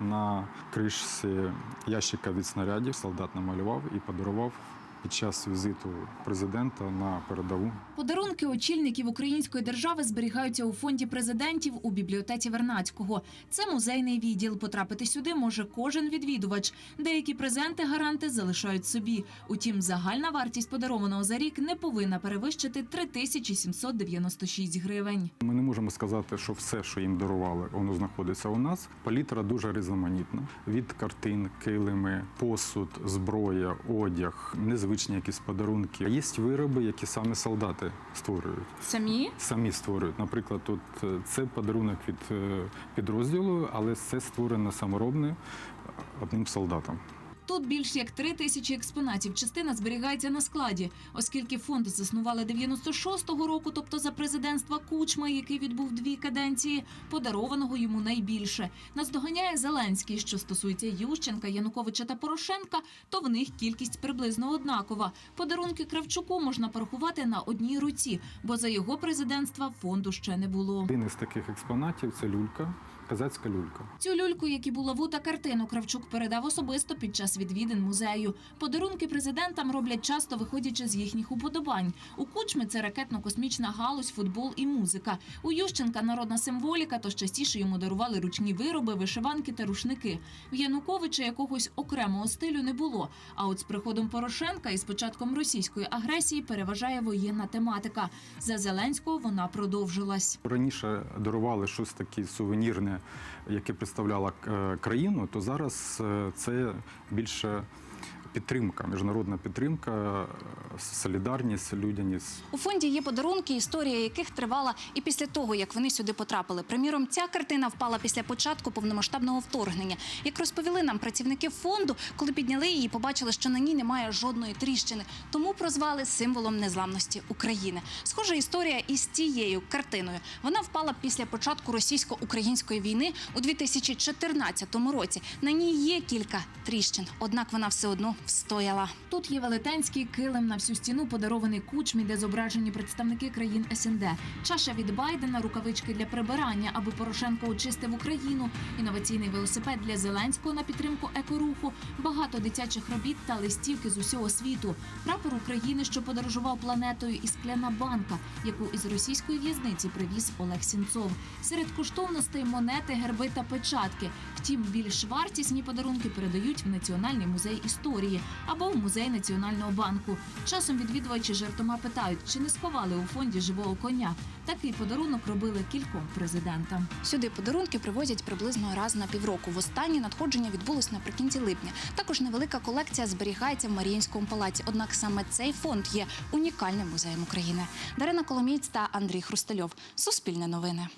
На кришці ящика від снарядів солдат намалював і подарував під час візиту президента на передову. Подарунки очільників української держави зберігаються у фонді президентів у бібліотеці Вернацького. Це музейний відділ. Потрапити сюди може кожен відвідувач. Деякі презенти гаранти залишають собі. Утім, загальна вартість подарованого за рік не повинна перевищити 3796 гривень. Ми не можемо сказати, що все, що їм дарували, воно знаходиться у нас. Палітра дуже різноманітна. Від картин, килими, посуд, зброя, одяг, незвичні якісь подарунки. Є вироби, які саме солдати створюють. Самі Самі створюють. Наприклад, тут е, це подарунок від е, підрозділу, але це створено саморобне е, одним солдатом. Тут більш як три тисячі експонатів. Частина зберігається на складі, оскільки фонд заснували 96-го року, тобто за президентства Кучма, який відбув дві каденції, подарованого йому найбільше. Наздоганяє Зеленський. Що стосується Ющенка, Януковича та Порошенка, то в них кількість приблизно однакова. Подарунки Кравчуку можна порахувати на одній руці, бо за його президентства фонду ще не було. Один із таких експонатів це люлька, казацька люлька. Цю люльку, як і булаву та картину, Кравчук передав особисто під час відвідин музею. Подарунки президентам роблять часто виходячи з їхніх уподобань. У Кучми це ракетно-космічна галузь, футбол і музика. У Ющенка народна символіка, тож частіше йому дарували ручні вироби, вишиванки та рушники. В Януковича якогось окремого стилю не було. А от з приходом Порошенка і з початком російської агресії переважає воєнна тематика. За Зеленського вона продовжилась. Раніше дарували щось таке сувенірне, яке представляло е, країну, то зараз е, це більше підтримка, міжнародна підтримка, солідарність, людяність. У фонді є подарунки, історія яких тривала і після того, як вони сюди потрапили. Приміром, ця картина впала після початку повномасштабного вторгнення. Як розповіли нам працівники фонду, коли підняли її, побачили, що на ній немає жодної тріщини, тому прозвали символом незламності України. Схожа історія із тією картиною. Вона впала після початку російсько-української війни у 2014 році. На ній є кілька тріщин, однак вона все одно встояла. Тут є велетенський килим на всю стіну, подарований кучмі, де зображені представники країн СНД. Чаша від Байдена, рукавички для прибирання, аби Порошенко очистив Україну, інноваційний велосипед для Зеленського на підтримку екоруху, багато дитячих робіт та листівки з усього світу, прапор України, що подорожував планетою, і скляна банка, яку із російської в'язниці привіз Олег Сінцов. Серед коштовностей монети, герби та печатки. Втім, більш вартісні подарунки передають в Національний музей історії або в музей Національного банку. Часом відвідувачі жартома питають, чи не сховали у фонді живого коня. Такий подарунок робили кільком президентам. Сюди подарунки привозять приблизно раз на півроку. Востаннє надходження відбулось наприкінці липня. Також невелика колекція зберігається в Маріїнському палаці. Однак саме цей фонд є унікальним музеєм України. Дарина Коломієць та Андрій Хрустальов. Суспільне новини.